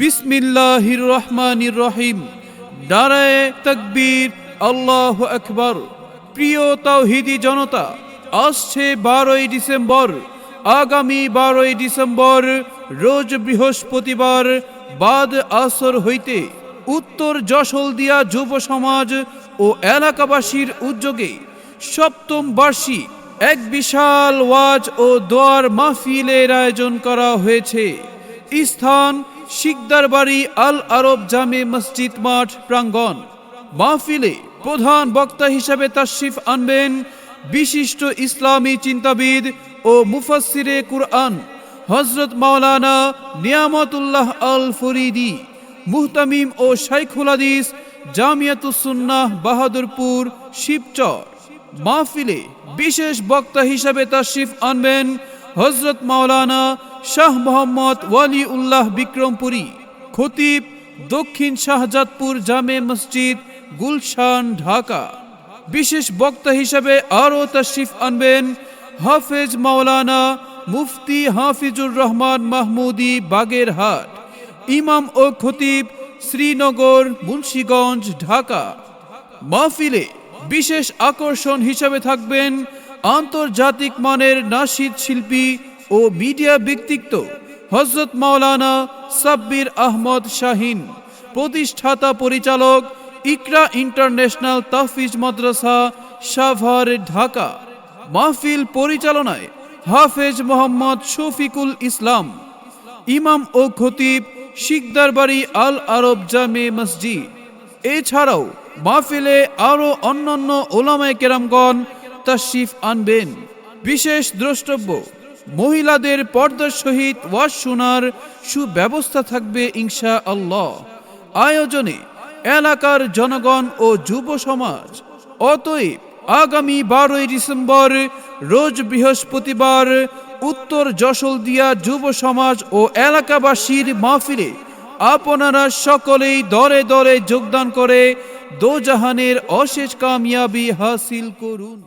বিসমিল্লাহির রহমানির রহিম নারায়ে তকবীর, আল্লাহ আকবর। প্রিয় তাওহিদি জনতা, আসছে বারোই ডিসেম্বর, আগামী বারোই ডিসেম্বর, রোজ বৃহস্পতিবার, বাদ আসর হইতে উত্তর যশোলদিয়া যুব সমাজ ও এলাকাবাসীর উদ্যোগে সপ্তম বার্ষিক এক বিশাল ওয়াজ ও দোয়ার মাহফিলের আয়োজন করা হয়েছে। স্থান শিকদার বাড়ি আল আরব জামে মসজিদ মাঠ প্রাঙ্গণ। মাহফিলে প্রধান বক্তা হিসাবে তাশরিফ আনবেন বিশিষ্ট ইসলামী চিন্তাবিদ ও মুফাসসিরে কুরআন হজরত মাওলানা নিয়ামতুল্লাহ আল ফরিদি, মুহতামিম ও শাইখুল হাদিস জামিয়াতুসুন্নাহ বাহাদুরপুর, শিবচর। মাহফিলে বিশেষ বক্তা হিসাবে তাশরিফ আনবেন হজরত মাওলানা শাহ মোহাম্মদ ওয়ালি উল্লাহ বিক্রমপুরী, খতিব দক্ষিণ শাহজাদপুর জামে মসজিদ, গুলশান, ঢাকা। বিশেষ বক্তা হিসাবে আরও তাশরিফ আনবেন হাফেজ মাওলানা মুফতি হাফিজুর রহমান মাহমুদি বাগেরহাট, ইমাম ও খতিব শ্রীনগর, মুন্সীগঞ্জ, ঢাকা। মাহফিলে বিশেষ আকর্ষণ হিসাবে থাকবেন আন্তর্জাতিক মানের নাশিদ শিল্পী ও মিডিয়া ব্যক্তিত্ব হজরত মাওলানা সাব্বির আহমদ শাহিন, প্রতিষ্ঠাতা পরিচালক ইকরা ইন্টারন্যাশনাল তাফিজ মাদ্রাসা, সাভার, ঢাকা। মাহফিল পরিচালনায় হাফেজ মোহাম্মদ শফিকুল ইসলাম, ইমাম ও খতিব শিকদার বাড়ি আল আরব জামে মসজিদ। এছাড়াও মাহফিলে আরও অন্যান্য ওলামায় কেরামগণ তাশরিফ আনবেন। বিশেষ দ্রষ্টব্য, মহিলাদের পর্দার সহিত ওয়াজ শোনার সুব্যবস্থা থাকবে ইনশা আল্লাহ আয়োজনে এলাকার জনগণ ও যুব সমাজ, অতএব আগামী বারোই ডিসেম্বর, রোজ বৃহস্পতিবার, উত্তর যশোলদিয়া যুব সমাজ ও এলাকাবাসীর মাহফিলে আপনারা সকলেই দরে দরে যোগদান করে দোজাহানের অশেষ কামিয়াবি হাসিল করুন।